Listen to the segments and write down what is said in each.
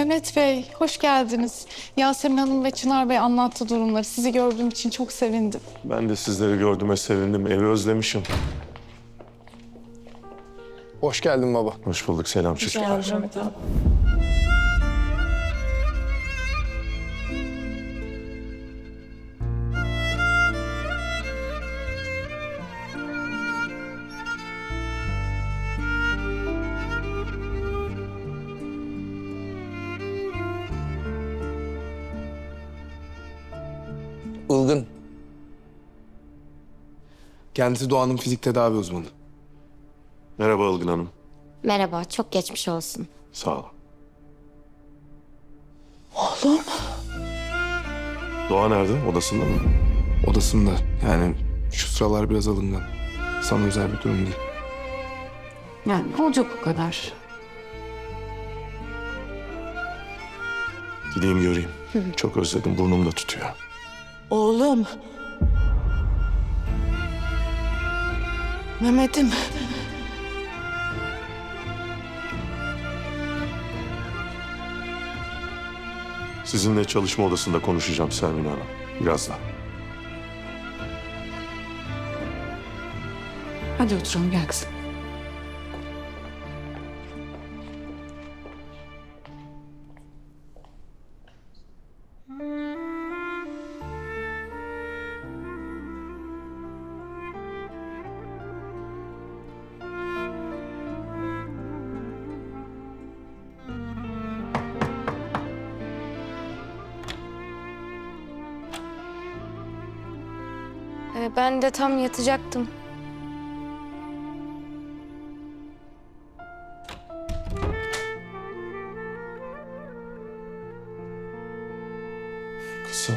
Mehmet Bey, hoş geldiniz. Yasemin Hanım ve Çınar Bey anlattı durumları. Sizi gördüğüm için çok sevindim. Ben de sizleri gördüğüme sevindim. Evi özlemişim. Hoş geldin baba. Hoş bulduk. Selam çocuklar. Ilgın. Kendisi Doğan'ın fizik tedavi uzmanı. Merhaba Ilgın Hanım. Merhaba, çok geçmiş olsun. Sağ olun. Oğlum. Doğa nerede? Odasında mı? Odasında. Yani şu sıralar biraz alıngan. Sana özel bir durum değil. Yani ne olacak o kadar? Gideyim göreyim. Çok özledim. Burnum da tutuyor. Oğlum. Mehmet'im. Sizinle çalışma odasında konuşacağım Sermin Hanım. Birazdan. Hadi oturalım gel kızım. Ee, ben de tam yatacaktım. Kızım.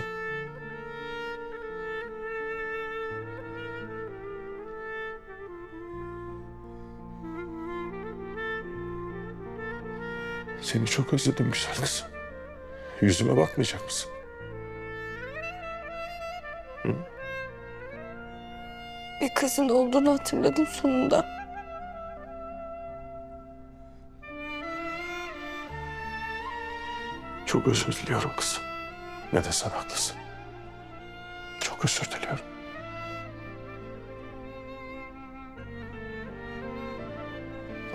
Seni çok özledim güzel kızım. Yüzüme bakmayacak mısın? Kızın olduğunu hatırladım sonunda. Çok özür diliyorum kızım. Ne de sen haklısın. Çok özür diliyorum.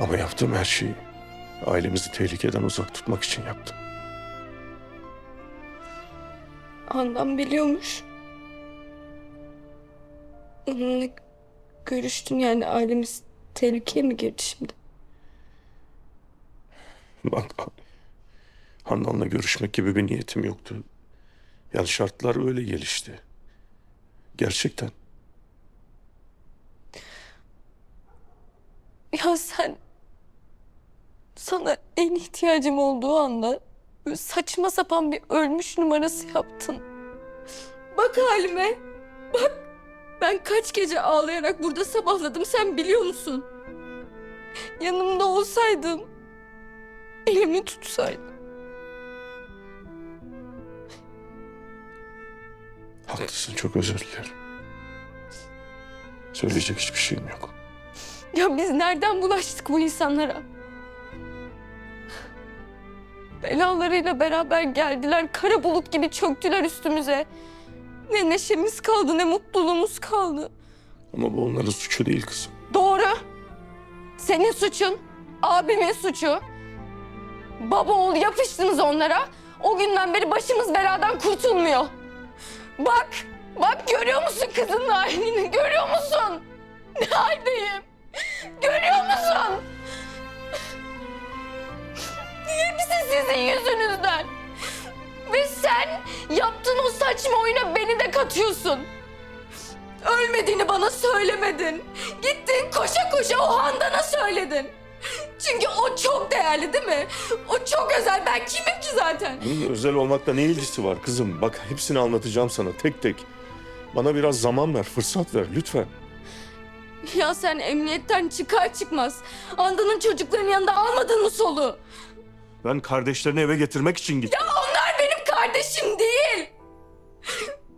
Ama yaptığım her şeyi ailemizi tehlikeden uzak tutmak için yaptım. Handan biliyormuş. Onunla görüştün yani ailemiz tehlikeye mi girdi şimdi? Bak Handan'la görüşmek gibi bir niyetim yoktu. Yani şartlar öyle gelişti. Gerçekten. Ya sen sana en ihtiyacım olduğu anda böyle saçma sapan bir ölmüş numarası yaptın. Bak halime. Bak ben kaç gece ağlayarak burada sabahladım sen biliyor musun? Yanımda olsaydın elimi tutsaydın. Haklısın çok özür dilerim. Söyleyecek hiçbir şeyim yok. Ya biz nereden bulaştık bu insanlara? Belalarıyla beraber geldiler, kara bulut gibi çöktüler üstümüze. Ne neşemiz kaldı, ne mutluluğumuz kaldı. Ama bu onların suçu değil kızım. Doğru. Senin suçun, abimin suçu. Baba oğul yapıştınız onlara. O günden beri başımız beladan kurtulmuyor. Bak, bak görüyor musun kızın halini? Görüyor musun? Ne haldeyim? Görüyor musun? Hepsi sizin yüzünüzden. Sen yaptığın o saçma oyuna beni de katıyorsun. Ölmediğini bana söylemedin. Gittin koşa koşa o Handan'a söyledin. Çünkü o çok değerli değil mi? O çok özel. Ben kimim ki zaten? Bunun özel olmakla ne ilgisi var kızım? Bak hepsini anlatacağım sana tek tek. Bana biraz zaman ver, fırsat ver lütfen. Ya sen emniyetten çıkar çıkmaz Handan'ın çocuklarının yanında almadın mı solu? Ben kardeşlerini eve getirmek için gittim. Benim kardeşim değil.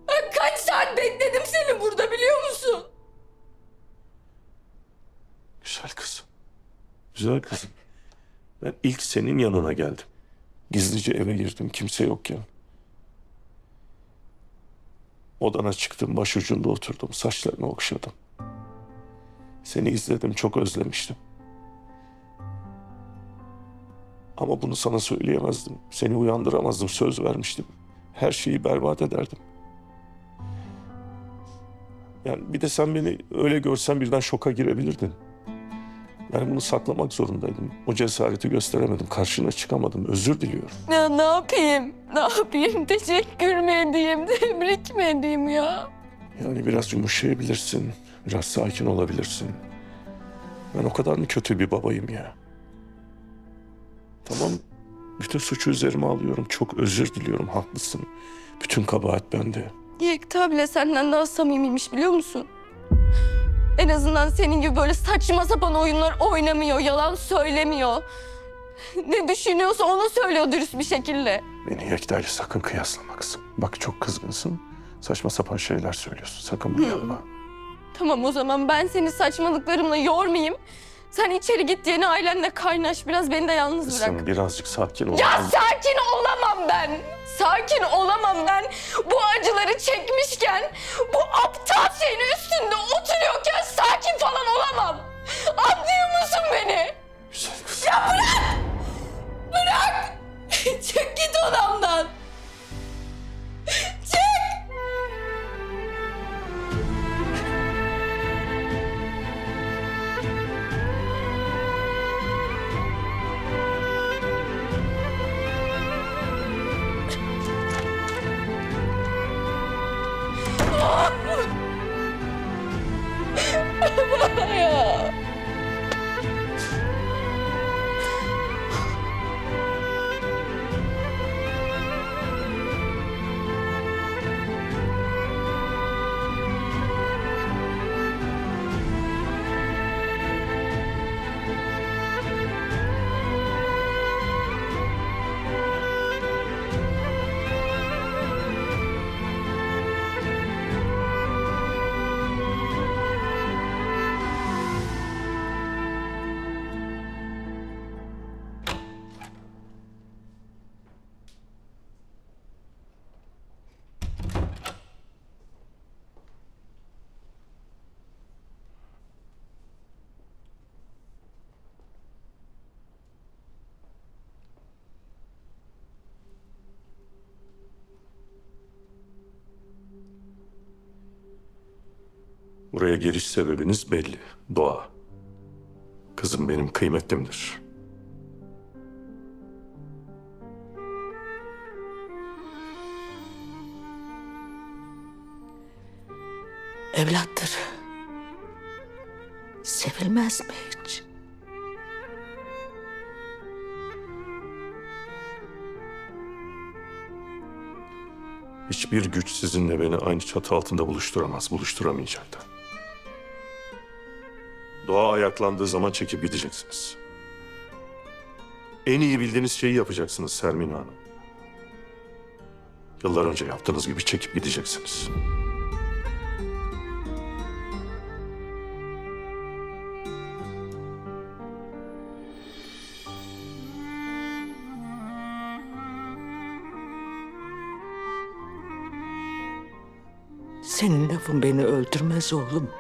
Ben kaç saat bekledim seni burada biliyor musun? Güzel kızım. Güzel kızım. Ben ilk senin yanına geldim. Gizlice eve girdim kimse yokken. Odana çıktım, başucunda oturdum, saçlarını okşadım. Seni izledim, çok özlemiştim. Ama bunu sana söyleyemezdim. Seni uyandıramazdım, söz vermiştim. Her şeyi berbat ederdim. Yani bir de sen beni öyle görsen birden şoka girebilirdin. Ben bunu saklamak zorundaydım. O cesareti gösteremedim, karşına çıkamadım. Özür diliyorum. Ya ne yapayım? Ne yapayım? Teşekkür mü edeyim? Tebrik mi edeyim ya? Yani biraz yumuşayabilirsin, biraz sakin olabilirsin. Ben o kadar mı kötü bir babayım ya? Tamam, bütün suçu üzerime alıyorum. Çok özür diliyorum, haklısın. Bütün kabahat bende. Yekta bile senden daha samimiymiş biliyor musun? En azından senin gibi böyle saçma sapan oyunlar oynamıyor, yalan söylemiyor. Ne düşünüyorsa onu söylüyor dürüst bir şekilde. Beni Yekta ile sakın kıyaslama kızım. Bak çok kızgınsın. Saçma sapan şeyler söylüyorsun. Sakın bunu yapma. Tamam o zaman ben seni saçmalıklarımla yormayayım. Sen içeri git yeni ailenle kaynaş. Biraz beni de yalnız bırak. Kızım birazcık sakin ol. Ya sakin olamam ben. Sakin olamam ben. Bu acıları çekmişken, bu aptal şeyin üstünde oturuyorken sakin falan olamam. Anlıyor musun beni? Güzel kız. Bırak! Çık git odamdan. Buraya geliş sebebiniz belli. Doğa. Kızım benim kıymetlimdir. Evlattır. Sevilmez mi hiç? Hiçbir güç sizinle beni aynı çatı altında buluşturamaz, buluşturamayacak da. Doğa ayaklandığı zaman çekip gideceksiniz. En iyi bildiğiniz şeyi yapacaksınız Sermin Hanım. Yıllar önce yaptığınız gibi çekip gideceksiniz. Senin lafın beni öldürmez oğlum.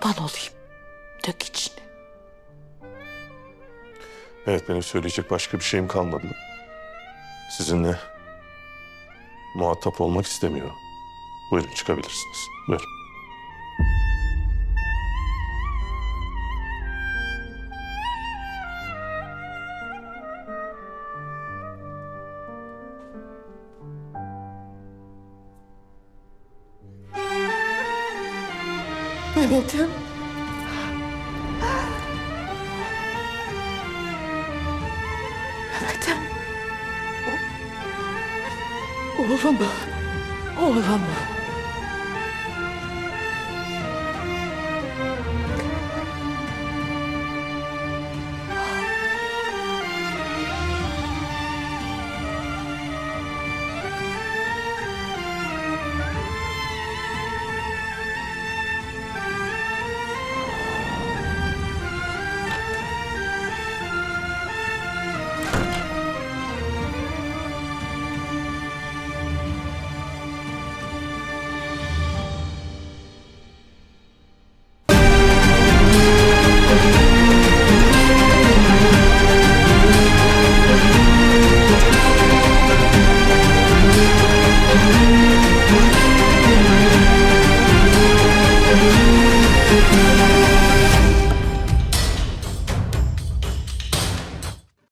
Kurban olayım. Dök içini. Evet benim söyleyecek başka bir şeyim kalmadı. Sizinle muhatap olmak istemiyorum. Buyurun çıkabilirsiniz. Buyurun. Mehmet'im. Mehmet'im. Oğlum. Oğlum.